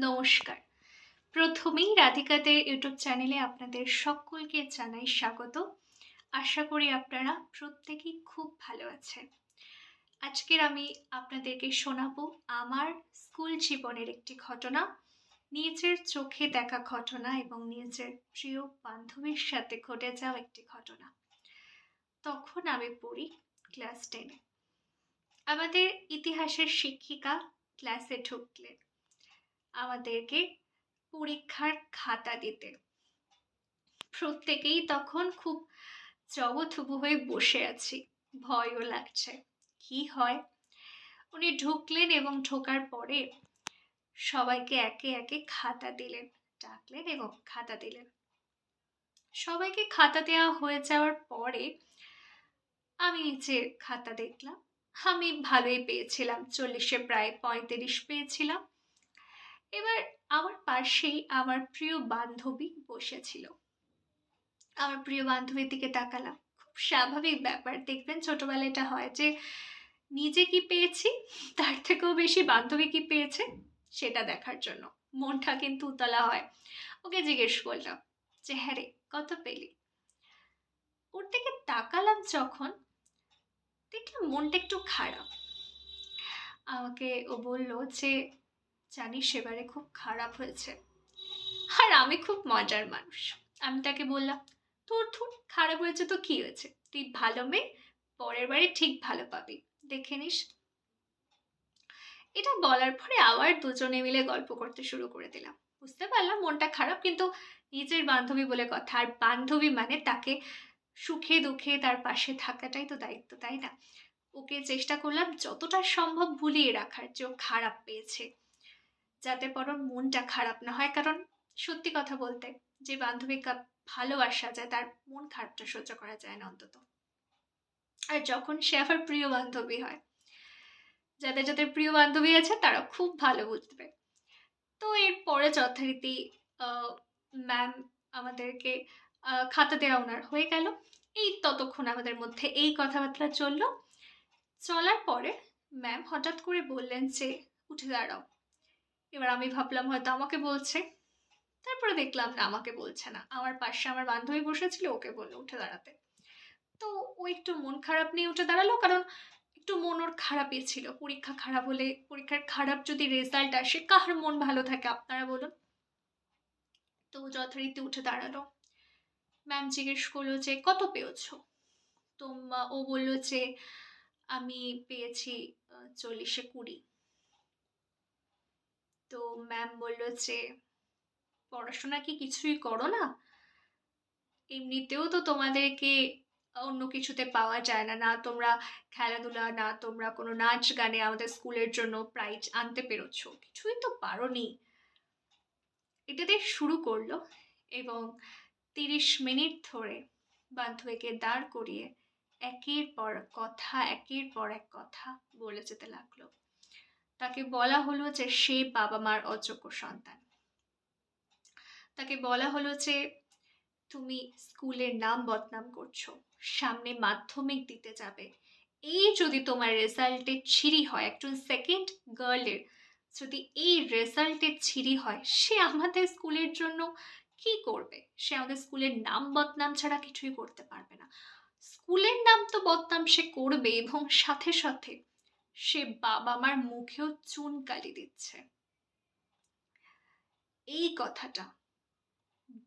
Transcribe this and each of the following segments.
নমস্কার। প্রথমেই রাধিকাদের ইউটিউব চ্যানেলে আপনাদের সকলকে জানাই স্বাগত। আশা করি আপনারা প্রত্যেকেই খুব ভালো আছেন। আজকের আমি আপনাদেরকে শোনাবো আমার স্কুল জীবনের একটি ঘটনা, নিজের চোখে দেখা ঘটনা এবং নিজের প্রিয় বান্ধবীর সাথে ঘটে যাওয়া একটি ঘটনা। তখন আমি পড়ি ক্লাস টেনে। আমাদের ইতিহাসের শিক্ষিকা ক্লাসে ঢুকলেন। আমাদেরকে পরীক্ষার খাতা দিতে। প্রত্যেকেই তখন খুব জগথুবু হয়ে বসে আছি। ভয়ও লাগছে। কি হয়? উনি ঢুকলেন এবং ঢোকার পরে সবাইকে একে একে খাতা দিলেন, ডাকলেন এবং খাতা দিলেন। সবাইকে খাতা দেওয়া হয়ে যাওয়ার পরে আমি যে খাতা দেখলাম, আমি ভালোই পেয়েছিলাম। চল্লিশে প্রায় পঁয়ত্রিশ পেয়েছিলাম। এবার আমার পাশেই আমার প্রিয় বান্ধবী বসেছিল। আমার প্রিয় বান্ধবীর দিকে তাকালাম। খুব স্বাভাবিক ব্যাপার। দেখবেন ছোটবেলায় এটা হয় যে, নিজে কি পেয়েছি, তার থেকেও বেশি বান্ধবী কি পেয়েছে, সেটা দেখার জন্য। মনটা কিন্তু উতলা হয়। ওকে জিজ্ঞেস করলাম, যে হ্যাঁ রে, কত পেলি? ওর দিকে তাকালাম যখন, দেখলাম মনটা একটু খারাপ। আমাকে ও বলল যে জানিস সেবারে খুব খারাপ হয়েছে। আর আমি খুব মজার মানুষ। আমি তাকে বললাম তোর থুর খারাপ হয়েছে তো কি হয়েছে? তুই ভালো মেয়ে, পরের বারে ঠিক ভালো পাবি। দেখে নিস। এটা বলার পরে আবার দুজনে মিলে গল্প করতে শুরু করে দিলাম। বুঝতে পারলাম মনটা খারাপ, কিন্তু নিজের বান্ধবী বলে কথা। আর বান্ধবী মানে তাকে সুখে দুঃখে তার পাশে থাকাটাই তো দায়িত্ব, তাই না? ওকে চেষ্টা করলাম যতটা সম্ভব ভুলিয়ে রাখার যে খারাপ পেয়েছে। যাতে পর মনটা খারাপ না হয়। কারণ সত্যি কথা বলতে যে বান্ধবীকে ভালোবাসা যায়, তার মন খারাপটা সহ্য করা যায় না অন্তত। আর যখন সে আবার প্রিয় বান্ধবী হয়, যাদের যাদের প্রিয় বান্ধবী আছে তারা খুব ভালো বুঝবে। তো এরপরে যথারীতি ম্যাম আমাদেরকে খাতা দেওয়া ওনার হয়ে গেল। এই ততক্ষণ আমাদের মধ্যে এই কথাবার্তা চলল। চলার পরে ম্যাম হঠাৎ করে বললেন যে, উঠে দাঁড়াও। এবার আমি ভাবলাম হয়তো আমাকে বলছে। তারপরে দেখলাম না, আমাকে বলছে না। আমার পাশে আমার বান্ধবী বসেছিল, ওকে বলল, উঠে দাঁড়াতে। তো ও একটু মন খারাপ নিয়ে উঠে দাঁড়াল, কারণ একটু মন ওর খারাপই ছিল। পরীক্ষা খারাপ হলে, পরীক্ষার খারাপ যদি রেজাল্ট আসে, কার মন ভালো থাকে আপনারা বলুন? তো যথারীতি উঠে দাঁড়াল। ম্যাম জিজ্ঞেস করল যে, কত পেয়েছ? তো, ও বলল যে, আমি পেয়েছি চল্লিশে কুড়ি। তো ম্যাম বলল যে, পড়াশোনা কি কিছুই করো না এমনিতেও তো তোমাদেরকে অন্য কিছুতে পাওয়া যায় না। না তোমরা খেলাধুলা, না তোমরা কোনো নাচ গানে আমাদের স্কুলের জন্য প্রাইজ আনতে পেরেছ। কিছুই তো পারোনি। এটাতে শুরু করল এবং তিরিশ মিনিট ধরে বান্ধবীকে দাঁড় করিয়ে একের পর কথা, একের পর এক কথা বলে যেতে লাগল। তাকে বলা হলো যে সে বাবা মার অযোগ্য সন্তান। তাকে বলা হলো যে তুমি স্কুলের নাম বদনাম করছ, সামনে মাধ্যমিক দিতে যাবে। এই যদি তোমার রেজাল্টে ছিরি হয়, একজন সেকেন্ড গার্লের যদি এই রেজাল্টে ছিরি হয়, সে আমাদের স্কুলের জন্য কি করবে? সে আমাদের স্কুলের নাম বদনাম ছাড়া কিছুই করতে পারবে না। স্কুলের নাম তো বদনাম সে করবে এবং সাথে সাথে সে বাবা মার মুখেও চুনকালি দিচ্ছে। এই কথাটা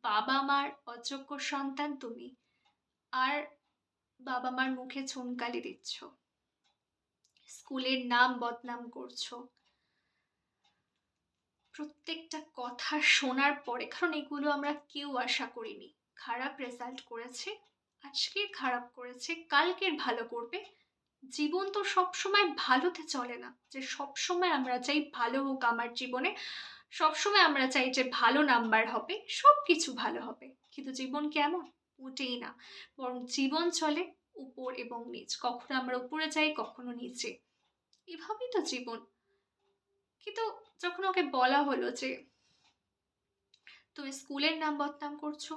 বাবা মার অযোগ্য সন্তান তুমি, আর বাবা মার মুখে চুনকালি দিচ্ছ। স্কুলের নাম বদনাম করছ। প্রত্যেকটা কথা শোনার পরে, কারণ এগুলো আমরা কেউ আশা করিনি। খারাপ রেজাল্ট করেছে, আজকের খারাপ করেছে, কালকের ভালো করবে জীবন তো সবসময় ভালোতে চলে না। যে সবসময় আমরা চাই ভালো হোক আমার জীবনে, সবসময় আমরা চাই যে ভালো নাম্বার হবে সব কিছু ভালো হবে। কিন্তু জীবন কেমন? মোটেই না। বরং জীবন চলে উপর এবং নিচ। কখনো আমরা উপরে যাই, কখনো নিচে। এভাবেই তো জীবন। কিন্তু যখন ওকে বলা হলো যে, তুমি স্কুলের নাম বদনাম করছ?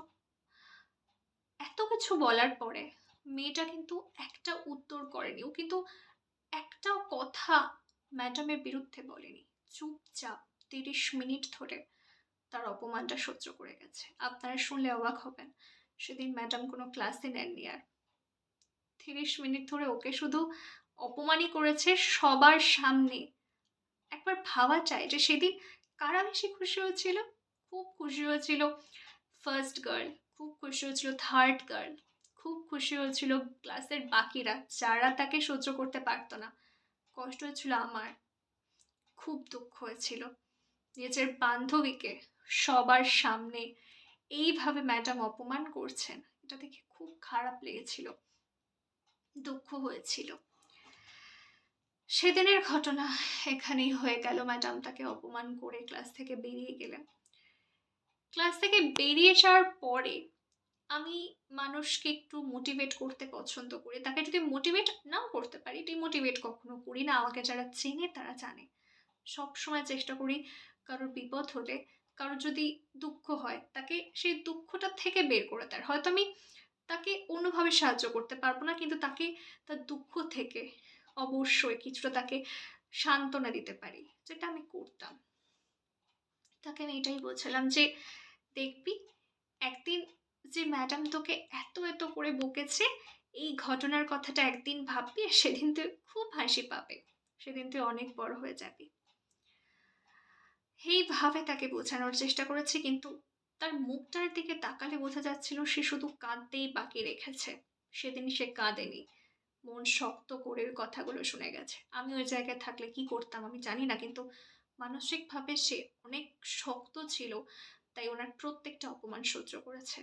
এত কিছু বলার পরে মেয়েটা কিন্তু একটা উত্তর করেনি। ও কিন্তু একটাও কথা ম্যাডামের বিরুদ্ধে বলেনি। চুপচাপ তিরিশ মিনিট ধরে তার অপমানটা সহ্য করে গেছে। আপনারা শুনলে অবাক হবেন, সেদিন ম্যাডাম কোনো ক্লাসই নেননি আর। তিরিশ মিনিট ধরে ওকে শুধু অপমানই করেছে সবার সামনে। একবার ভাবা চাই যে সেদিন কারা বেশি খুশি হয়েছিল? খুব খুশি হয়েছিল ফার্স্ট গার্ল খুব খুশি হয়েছিল থার্ড গার্ল খুব খুশি হয়েছিল ক্লাসের বাকিরা, যারা তাকে সহ্য করতে পারতো না। কষ্ট হয়েছিল আমার। খুব দুঃখ হয়েছিল। নিজের বান্ধবীকে সবার সামনে এইভাবে ম্যাডাম অপমান করছেন, এটা দেখে খুব খারাপ লেগেছিল। দুঃখ হয়েছিল। সেদিনের ঘটনা এখানেই হয়ে গেল। ম্যাডাম তাকে অপমান করে ক্লাস থেকে বেরিয়ে গেলেন। ক্লাস থেকে বেরিয়ে যাওয়ার পরে আমি মানুষকে একটু মোটিভেট করতে পছন্দ করি। তাকে যদি মোটিভেট নাও করতে পারি ডিমোটিভেট কখনো করি না। আমাকে যারা চেনে, তারা জানে। সব সময় চেষ্টা করি কারোর বিপদ হলে, কারোর যদি দুঃখ হয়, তাকে সেই দুঃখটা থেকে বের করে দেয় হয়তো আমি তাকে অন্যভাবে সাহায্য করতে পারব না, কিন্তু তাকে তার দুঃখ থেকে অবশ্যই কিছুটা তাকে সান্ত্বনা দিতে পারি, যেটা আমি করতাম। তাকে আমি এটাই বলছিলাম যে, দেখবি, একদিন যে ম্যাডাম তোকে এত এত করে বকেছে, এই ঘটনার কথাটা একদিন ভাববি আর সেদিন তুই খুব হাসি পাবে। সেদিন তুই অনেক বড় হয়ে যাবি। এইভাবে তাকে বোঝানোর চেষ্টা করেছি, কিন্তু তার মুখটার দিকে তাকালে বোঝা যাচ্ছিল সে শুধু কাঁদতেই বাকি রেখেছে। সেদিন সে কাঁদেনি। মন শক্ত করে কথাগুলো শুনে গেছে। আমি ওই জায়গায় থাকলে কি করতাম আমি জানি না, কিন্তু মানসিকভাবে সে অনেক শক্ত ছিল, তাই ওনার প্রত্যেকটা অপমান সহ্য করেছে।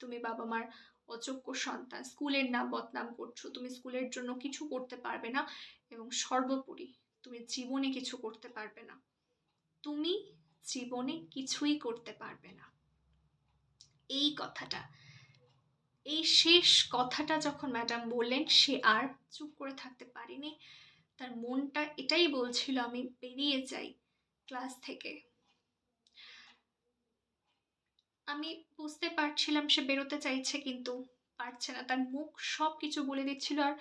তুমি বাবা মার অযোগ্য সন্তান, স্কুলের নাম বদনাম করছ, তুমি স্কুলের জন্য কিছু করতে পারবে না এবং সর্বোপরি তুমি জীবনে কিছু করতে পারবে না। তুমি জীবনে কিছুই করতে পারবে না। এই কথাটা, এই শেষ কথাটা যখন ম্যাডাম বললেন, সে আর চুপ করে থাকতে পারিনি। তার মনটা এটাই বলছিল, আমি বেরিয়ে যাই ক্লাস থেকে। আমি বুঝতে পারছিলাম সে বেরোতে চাইছে কিন্তু পারছে না। তার মুখ সব কিছু বলে দিচ্ছিল আর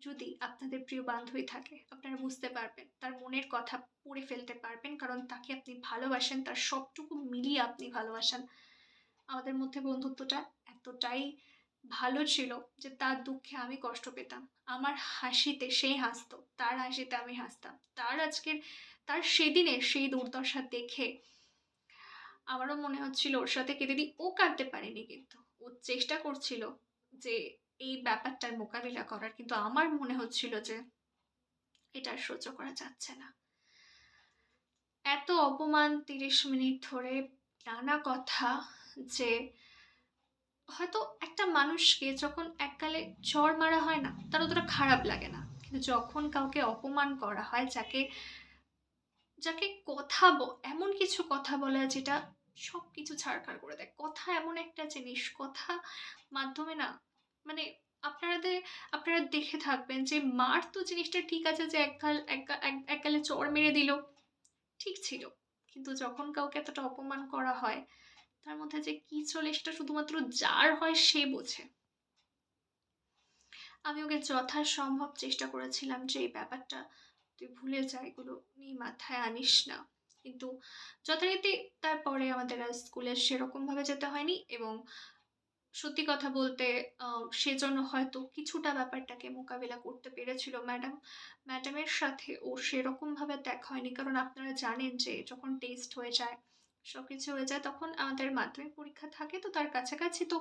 যদি আপনাদের প্রিয় বান্ধবী থাকে, আপনারা বুঝতে পারবেন। তার মনের কথা পড়ে ফেলতে পারবেন কারণ তাকে আপনি ভালোবাসেন, তার সবটুকু মিলিয়ে আপনি ভালোবাসেন। আমাদের মধ্যে বন্ধুত্বটা এতটাই ভালো ছিল যে তার দুঃখে আমি কষ্ট পেতাম। আমার হাসিতে সে হাসতো, তার হাসিতে আমি হাসতাম। তার আজকের, তার সেদিনের সেই দুর্দশা দেখে আমারও মনে হচ্ছিল ওর সাথে কেঁদে দিই। ও কাঁদতে পারেনি কিন্তু। ও চেষ্টা করছিল যে এই ব্যাপারটার মোকাবিলা করার, কিন্তু আমার মনে হচ্ছিল যে এটা সহ্য করা যাচ্ছে না। এত অপমান তিরিশ মিনিট ধরে, নানা কথা যে হয়তো একটা মানুষকে যখন এককালে জ্বর মারা হয় না, তার অতটা খারাপ লাগে না। কিন্তু যখন কাউকে অপমান করা হয়, যাকে যাকে কথা এমন কিছু কথা বলা যেটা সব কিছু ছাড়খাড় করে দেয়। কথা এমন একটা জিনিস, কথা মাধ্যমে না মানে আপনাদের আপনারা দেখে থাকবেন যে মার তো জিনিসটা ঠিক আছে যে এককাল এককালে চর মেরে দিল, ঠিক ছিল। কিন্তু যখন কাউকে এতটা অপমান করা হয়, তার মধ্যে যে কি চলে সেটা শুধুমাত্র যার হয় সে বোঝে। আমি ওকে যথাসম্ভব চেষ্টা করেছিলাম যে এই ব্যাপারটা তুই ভুলে যা, এগুলো নিয়ে মাথায় আনিস না। কিন্তু যথারীতি তারপরে আমাদের আর স্কুলে সেরকমভাবে যেতে হয়নি এবং সত্যি কথা বলতে সেজন্য হয়তো কিছুটা ব্যাপারটাকে মোকাবিলা করতে পেরেছিল ম্যাডাম। ম্যাডামের সাথে ও সেরকমভাবে দেখা হয়নি, কারণ আপনারা জানেন যে যখন টেস্ট হয়ে যায় সব কিছু হয়ে যায়, তখন আমাদের মাধ্যমিক পরীক্ষা থাকে তো তার কাছাকাছি। তো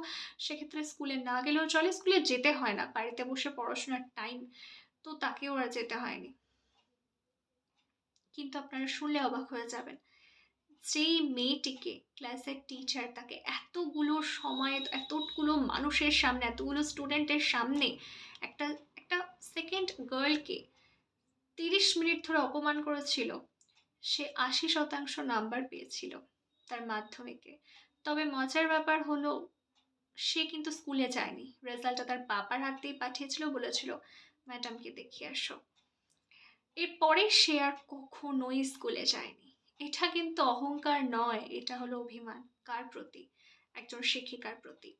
সেক্ষেত্রে স্কুলে না গেলেও চলে, স্কুলে যেতে হয় না, বাড়িতে বসে পড়াশোনার টাইম তো তাকেও আর যেতে হয়নি। কিন্তু আপনারা শুনলে অবাক হয়ে যাবেন। যেই মেয়েটিকে ক্লাসের টিচার তাকে এতগুলো সময়, এতগুলো মানুষের সামনে, এতগুলো স্টুডেন্টের সামনে একটা একটা সেকেন্ড গার্লকে তিরিশ মিনিট ধরে অপমান করেছিল, সে আশি শতাংশ নাম্বার পেয়েছিল তার মাধ্যমিকে। তবে মজার ব্যাপার হলো, সে কিন্তু স্কুলে যায়নি। রেজাল্টটা তার বাবার হাত দিয়ে পাঠিয়েছিল, বলেছিল ম্যাডামকে দেখিয়ে আসো। এরপরে সে আর কখনোই স্কুলে যায়নি। এটা কিন্তু অহংকার নয় এটা হলো অভিমান। কার প্রতি? একজন শিক্ষিকার প্রতি।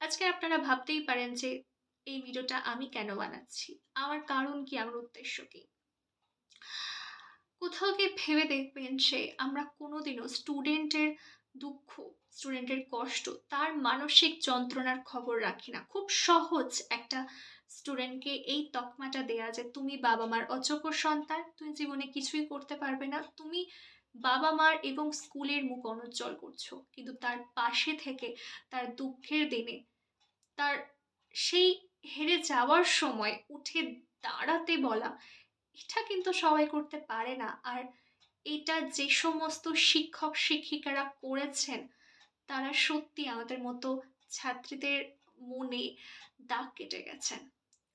আজকে আপনারা ভাবতেই পারেন যে এই ভিডিওটা আমি কেন বানাচ্ছি? আমার কারণ কি? আমার উদ্দেশ্য কি? কোথাও গিয়ে ভেবে দেখবেন যে আমরা কোনোদিনও স্টুডেন্টের দুঃখ, স্টুডেন্টের কষ্ট, তার মানসিক যন্ত্রণার খবর রাখি না। খুব সহজ একটা স্টুডেন্টকে এই তকমাটা দেয়া যে, "তুমি বাবা-মার অযোগ্য সন্তান, তুমি জীবনে কিছুই করতে পারবে না। তুমি বাবা-মার এবং স্কুলের মুখ অনুজ্জ্বল করছ।" কিন্তু তার পাশে থেকে তার দুঃখের দিনে তার সেই হেরে যাওয়ার সময় উঠে দাঁড়াতে বলা, এটা কিন্তু সবাই করতে পারে না। আর এটা যে সমস্ত শিক্ষক-শিক্ষিকারা করেছেন, তারা সত্যি আমাদের মতো ছাত্রীদের মনে দাগ কেটে গেছেন।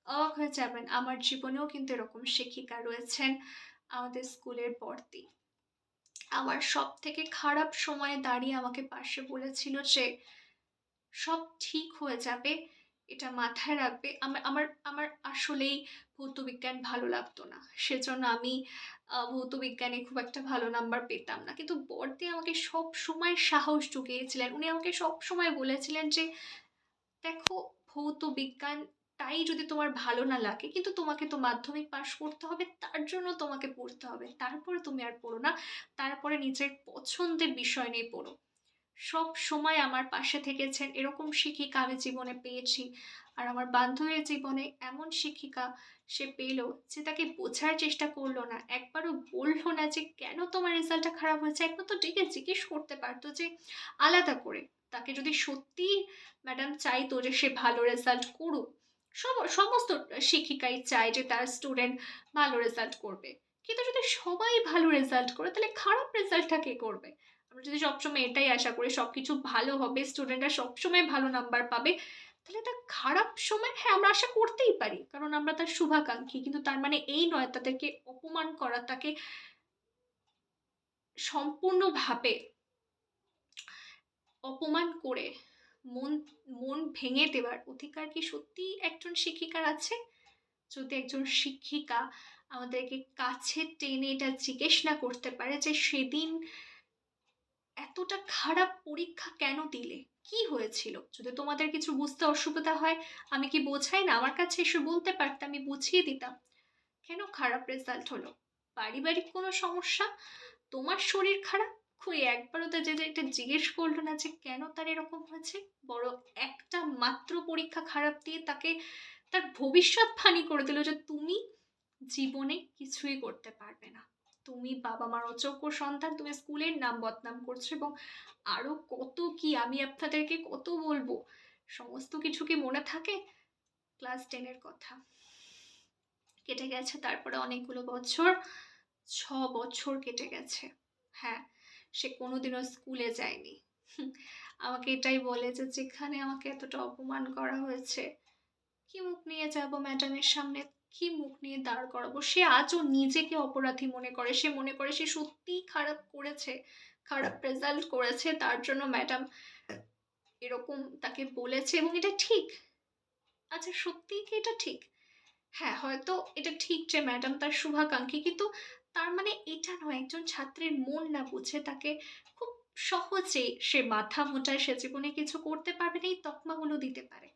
অবাক হয়ে যাবেন, আমার জীবনেও কিন্তু এরকম শিক্ষিকা রয়েছেন আমাদের স্কুলের বড়দি। আমার সবথেকে খারাপ সময়ে দাঁড়িয়ে আমাকে পাশে বলেছিল যে, "সব ঠিক হয়ে যাবে। এটা মাথায় রাখবে।" আমা আমার আমার আসলেই ভৌতবিজ্ঞান ভালো লাগতো না। সেজন্য আমি ভৌতবিজ্ঞানে খুব একটা ভালো নাম্বার পেতাম না। কিন্তু বড়দি আমাকে সবসময় সাহস জুগিয়েছিলেন। উনি আমাকে সবসময় বলেছিলেন যে, "দেখো ভৌত বিজ্ঞানটাই যদি তোমার ভালো না লাগে কিন্তু তোমাকে তো মাধ্যমিক পাস করতে হবে। তার জন্য তোমাকে পড়তে হবে। তারপরে তুমি আর পড়ো না। তারপরে নিজের পছন্দের বিষয় নিয়ে পড়ো।" সব সময় আমার পাশে থেকেছেন। এরকম শিক্ষিকা আমি জীবনে পেয়েছি। আর আমার বান্ধবীর জীবনে এমন শিক্ষিকা সে পেল যে তাকে বোঝার চেষ্টা করল না। একবারও বলল না যে, "কেন তোমার রেজাল্টটা খারাপ হয়েছে?" একবার তো ডেকে জিজ্ঞেস করতে পারতো যে আলাদা করে। তাকে যদি সত্যিই ম্যাডাম চাইতো যে সে ভালো রেজাল্ট করুক, সমস্ত শিক্ষিকাই চায় যে তার স্টুডেন্ট ভালো রেজাল্ট করবে। কিন্তু যদি সবাই ভালো রেজাল্ট করে তাহলে খারাপ রেজাল্টটা কে করবে? আমরা যদি সবসময় এটাই আশা করি সবকিছু ভালো হবে, স্টুডেন্টরা সবসময় ভালো নাম্বার পাবে, তাহলে তার খারাপ সময় হ্যাঁ, আমরা আশা করতেই পারি। কারণ আমরা তার শুভাকাঙ্ক্ষী। কিন্তু তার মানে এই নয় তাদেরকে অপমান করা, তাকে সম্পূর্ণভাবে অপমান করে মন মন ভেঙে দেওয়ার অধিকার কি সত্যিই একজন শিক্ষিকার আছে? যদি একজন শিক্ষিকা আমাদেরকে কাছে টেনে এটা জিজ্ঞেস না করতে পারে যে, "সেদিন এতটা খারাপ পরীক্ষা কেন দিলে? কি হয়েছিল? যদি তোমাদের কিছু বুঝতে অসুবিধা হয়, আমি কি বোঝাই না? আমার কাছে এসে বলতে পারতাম আমি বুঝিয়ে দিতাম। কেন খারাপ রেজাল্ট হলো? পারিবারিক কোনো সমস্যা? তোমার শরীর খারাপ?" কই একবারও তো যে একটা জিজ্ঞেস করল না যে কেন তার এরকম হয়েছে? বড় একটা মাত্র পরীক্ষা খারাপ দিয়ে তাকে তার ভবিষ্যৎ ফানি করে দিল যে, "তুমি জীবনে কিছুই করতে পারবে না। তুমি বাবা-মার অযোগ্য সন্তান। তুমি স্কুলের নাম বদনাম করছ" এবং আরও কত কি আমি আপনাদেরকে কত বলব সমস্ত কিছু কি মনে থাকে? ক্লাস 10 এর কথা। কেটে গেছে তারপরে অনেকগুলো বছর। ছ বছর কেটে গেছে। হ্যাঁ, সে কোনোদিনও স্কুলে যায়নি। আমাকে এটাই বলে যে, "যেখানে আমাকে এতটা অপমান করা হয়েছে, কি মুখ নিয়ে যাব ম্যাডামের সামনে? কি মুখ নিয়ে দাঁড় করাবো?" সে আজও নিজেকে অপরাধী মনে করে। সে মনে করে সে সত্যিই খারাপ করেছে। খারাপ রেজাল্ট করেছে। তার জন্য ম্যাডাম এরকম তাকে বলেছে এবং এটা ঠিক। আচ্ছা সত্যিই কি এটা ঠিক? হ্যাঁ, হয়তো এটা ঠিক যে ম্যাডাম তার শুভাকাঙ্ক্ষী। কিন্তু তার মানে এটা নয় একজন ছাত্রের মন না বুঝে তাকে খুব সহজে সে মাথা মোটায় সে জীবনে কিছু করতে পারবে না এই তকমাগুলো দিতে পারে।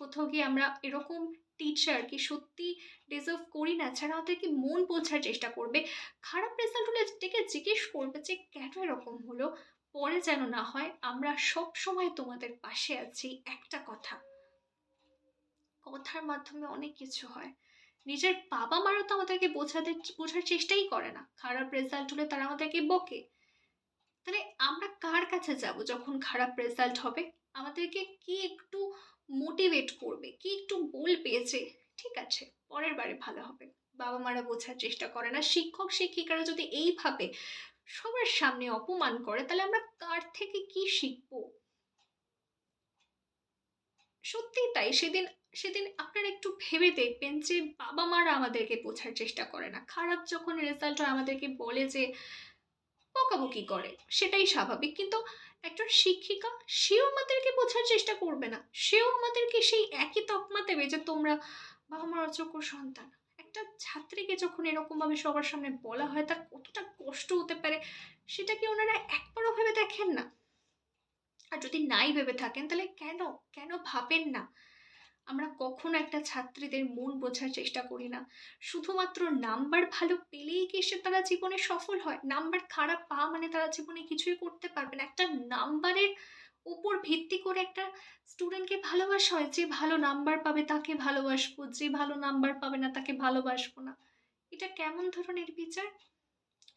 কোথাও গিয়ে আমরা এরকম টিচার কি সত্যি ডিজার্ভ করি না? ছাড়া আমাদেরকে মন বোঝার চেষ্টা করবে। খারাপ রেজাল্ট হলে ডেকে জিজ্ঞেস করবে যে, "কেন এরকম হলো?" পরে যেন না হয় আমরা সবসময় তোমাদের পাশে আছি। একটা কথা। কথার মাধ্যমে অনেক কিছু হয়। নিজের বাবা-মারা তো আমাদেরকে বোঝাতে বোঝার চেষ্টাই করে না। খারাপ রেজাল্ট হলে তারা আমাদেরকে বকে। তাহলে আমরা কার কাছে যাব যখন খারাপ রেজাল্ট হবে? আমাদেরকে কে একটু মোটিভেট করবে? কে একটু বলবে যে, "ঠিক আছে, পরের বারে ভালো হবে।" বাবা-মারা বোঝার চেষ্টা করে না। শিক্ষক-শিক্ষিকারা যদি এইভাবে সবার সামনে অপমান করে তাহলে আমরা কার থেকে কি শিখব? সত্যিই তাই। সেদিন সেদিন আপনারা একটু ভেবে দেখবেন যে বাবা-মারা আমাদেরকে বোঝার চেষ্টা করে না। খারাপ যখন রেজাল্ট হয়, আমাদেরকে বলে যে বকাবকি করে। সেটাই স্বাভাবিক। কিন্তু একজন শিক্ষিকা, সেও আমাদেরকে বোঝার চেষ্টা করবে না। সেও আমাদেরকে সেই একই তকমা দেবে যে তোমরা বাবা-মার অযোগ্য সন্তান। একটা ছাত্রীকে যখন এরকমভাবে সবার সামনে বলা হয়, তার কতটা কষ্ট হতে পারে সেটা কি ওনারা একবারও ভেবে দেখেন না? আর যদি নাই ভেবে থাকেন, তাহলে কেন? কেন ভাবেন না? আমরা কখনো একটা ছাত্রীদের মন বোঝার চেষ্টা করি না। শুধুমাত্র নাম্বার ভালো পেলেই কি সে তারা জীবনে সফল হয়? নাম্বার খারাপ পাওয়া মানে তারা জীবনে কিছুই করতে পারবে না। একটা নাম্বারের উপর ভিত্তি করে একটা স্টুডেন্টকে ভালোবাসা হয়। যে ভালো নাম্বার পাবে তাকে ভালোবাসবো, যে ভালো নাম্বার পাবে না তাকে ভালোবাসবো না। এটা কেমন ধরনের বিচার?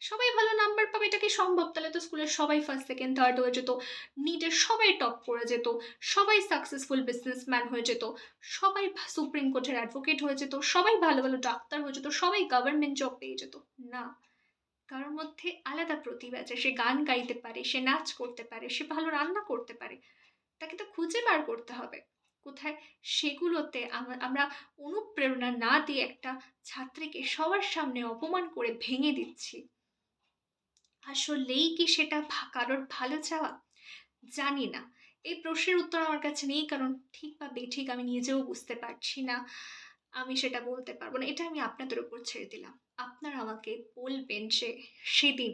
সবাই ভালো নাম্বার পাবে, এটা কি সম্ভব? তাহলে তো স্কুলের সবাই ফার্স্ট সেকেন্ড থার্ড হয়ে যেত। নিটের সবাই টপ করে যেত। সবাই সাকসেসফুল বিজনেসম্যান হয়ে যেত। সবাই সুপ্রিম কোর্টের অ্যাডভোকেট হয়ে যেত। সবাই ভালো ভালো ডাক্তার হয়ে যেত। সবাই গভর্নমেন্ট জব পেয়ে যেত। না। কারোর মধ্যে আলাদা প্রতিভা আছে। সে গান গাইতে পারে, সে নাচ করতে পারে, সে ভালো রান্না করতে পারে। তাকে তো খুঁজে বার করতে হবে। কোথায়? সেগুলোতে আমরা অনুপ্রেরণা না দিয়ে একটা ছাত্রীকে সবার সামনে অপমান করে ভেঙে দিচ্ছি। আসলেই কি সেটা কারোর ভালো চাওয়া? জানি না। এই প্রশ্নের উত্তর আমার কাছে নেই, কারণ ঠিক বা বেঠিক আমি নিজেও বুঝতে পারছি না। আমি সেটা বলতে পারব না। এটা আমি আপনাদের উপর ছেড়ে দিলাম। আপনারা আমাকে বলবেন যে সেদিন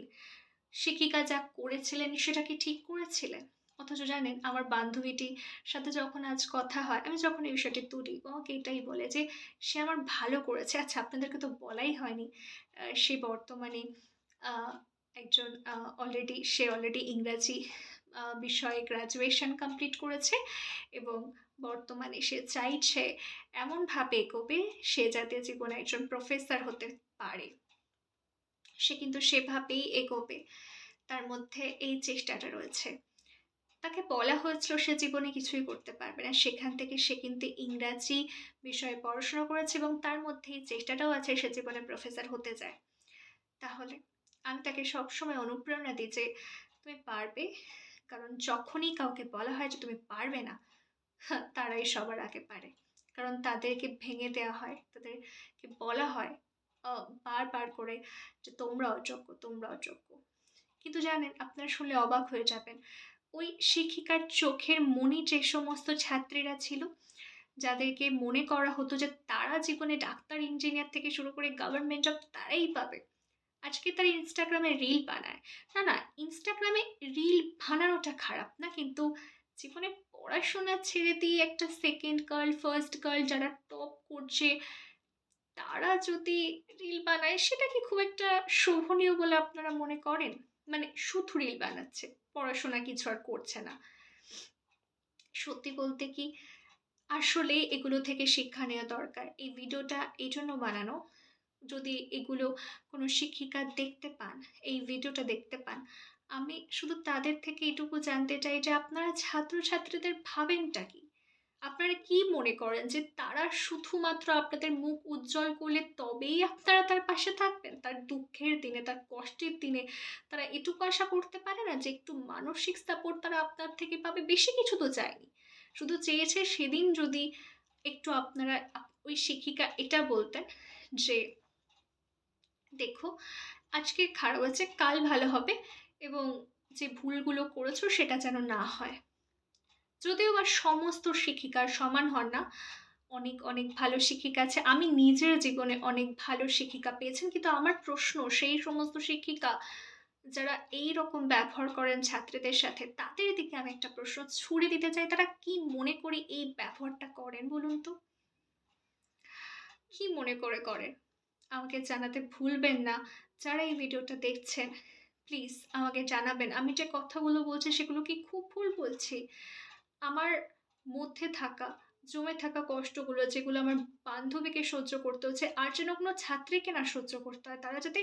শিক্ষিকা যা করেছিলেন? সেটা কি ঠিক করেছিলেন? অথচ জানেন, আমার বান্ধবীটির সাথে যখন আজ কথা হয়, আমি যখন এই বিষয়টি তুলি আমাকে এটাই বলে যে সে আমার ভালো করেছে। আচ্ছা আপনাদেরকে তো বলাই হয়নি। সে বর্তমানে একজন অলরেডি সে অলরেডি ইংরাজি বিষয়ে গ্র্যাজুয়েশন কমপ্লিট করেছে এবং বর্তমানে সে চাইছে এমনভাবে এগোবে সে যাতে জীবনে একজন প্রফেসর হতে পারে। সে কিন্তু সেভাবেই এগোবে। তার মধ্যে এই চেষ্টাটা রয়েছে। তাকে বলা হয়েছিল সে জীবনে কিছুই করতে পারবে না। সেখান থেকে সে কিন্তু ইংরাজি বিষয়ে পড়াশোনা করেছে এবং তার মধ্যে এই চেষ্টাটাও আছে সে জীবনে প্রফেসর হতে যায়। তাহলে আমি তাকে সবসময় অনুপ্রেরণা দিই যে তুমি পারবে। কারণ যখনই কাউকে বলা হয় যে তুমি পারবে না তারাই সবার আগে পারে। কারণ তাদেরকে ভেঙে দেওয়া হয়, তাদেরকে বলা হয় বারবার করে যে তোমরা অযোগ্য তোমরা অযোগ্য। কিন্তু জানেন, আপনারা শুনলে অবাক হয়ে যাবেন। ওই শিক্ষিকার চোখের মনি যে সমস্ত ছাত্রীরা ছিল, যাদেরকে মনে করা হতো যে তারা জীবনে ডাক্তার, ইঞ্জিনিয়ার থেকে শুরু করে গভর্নমেন্ট জব তারাই পাবে। আজকে তার ইনস্টাগ্রামে রিল বানায়। না না ইনস্টাগ্রামে রিল বানানোটা খারাপ না, কিন্তু জীবনে পড়াশোনা ছেড়ে দিয়ে একটা সেকেন্ড গার্ল ফার্স্ট গার্ল যারা টপ করছে, তারা যদি রিল বানায়, সেটা কি খুব একটা শোভনীয় বলে আপনারা মনে করেন? মানে শুধু রিল বানাচ্ছে, পড়াশোনা কিছু আর করছে না। সত্যি বলতে কি আসলে এগুলো থেকে শিক্ষা নেওয়া দরকার। এই ভিডিওটা এই জন্য বানানো যদি এগুলো কোনো শিক্ষিকা দেখতে পান, এই ভিডিওটা দেখতে পান, আমি শুধু তাদের থেকে এটুকু জানতে চাই যে আপনারা ছাত্রছাত্রীদের ভাবেনটা কি? আপনারা কি মনে করেন যে তারা শুধুমাত্র আপনাদের মুখ উজ্জ্বল করলে তবেই আপনারা তার পাশে থাকবেন? তার দুঃখের দিনে, তার কষ্টের দিনে তারা এটুকু আশা করতে পারে না যে একটু মানসিক সাপোর্ট তারা আপনার থেকে পাবে? বেশি কিছু তো চায়নি। শুধু চেয়েছে সেদিন যদি একটু আপনারা ওই শিক্ষিকা এটা বলতেন যে দেখো আজকে খারাপ আছে কাল ভালো হবে এবং যে ভুলগুলো করেছ সেটা যেন না হয়। যদিও বা সমস্ত শিক্ষিকার সমান হন না, অনেক অনেক ভালো শিক্ষিকা আছে। আমি নিজের জীবনে অনেক ভালো শিক্ষিকা পেয়েছেন, কিন্তু আমার প্রশ্ন, সেই সমস্ত শিক্ষিকা যারা এই রকম ব্যবহার করেন ছাত্রীদের সাথে, তাদের দিকে আমি একটা প্রশ্ন ছুড়ে দিতে চাই, তারা কি মনে করে এই ব্যবহারটা করেন বলুন তো? কি মনে করে করেন? আমাকে জানাতে ভুলবেন না। যারা এই ভিডিওটা দেখছেন প্লিজ আমাকে জানাবেন। আমি যে কথাগুলো বলছি, সেগুলো কি খুব ভুল বলছি? আমার মধ্যে থাকা, জমে থাকা কষ্টগুলো, যেগুলো আমার বান্ধবীকে সহ্য করতে হচ্ছে, আর যেন কোনো ছাত্রীকে না সহ্য করতে হয়, তারা যাতে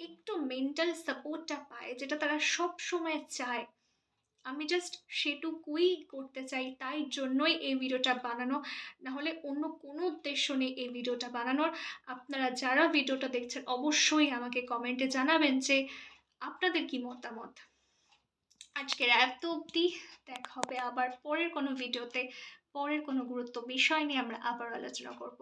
একটু মেন্টাল সাপোর্টটা পায়, যেটা তারা সব সময় চায়। আমি জাস্ট সেটুকুই করতে চাই, তাই জন্যই এই ভিডিওটা বানানো। নাহলে অন্য কোনো উদ্দেশ্য নেই এই ভিডিওটা বানানোর। আপনারা যারা ভিডিওটা দেখছেন, অবশ্যই আমাকে কমেন্টে জানাবেন যে আপনাদের কি মতামত। আজকের এত অবধি, দেখা হবে আবার পরের কোনো ভিডিওতে। পরের কোনো গুরুত্ব বিষয় নিয়ে আমরা আবার আলোচনা করব।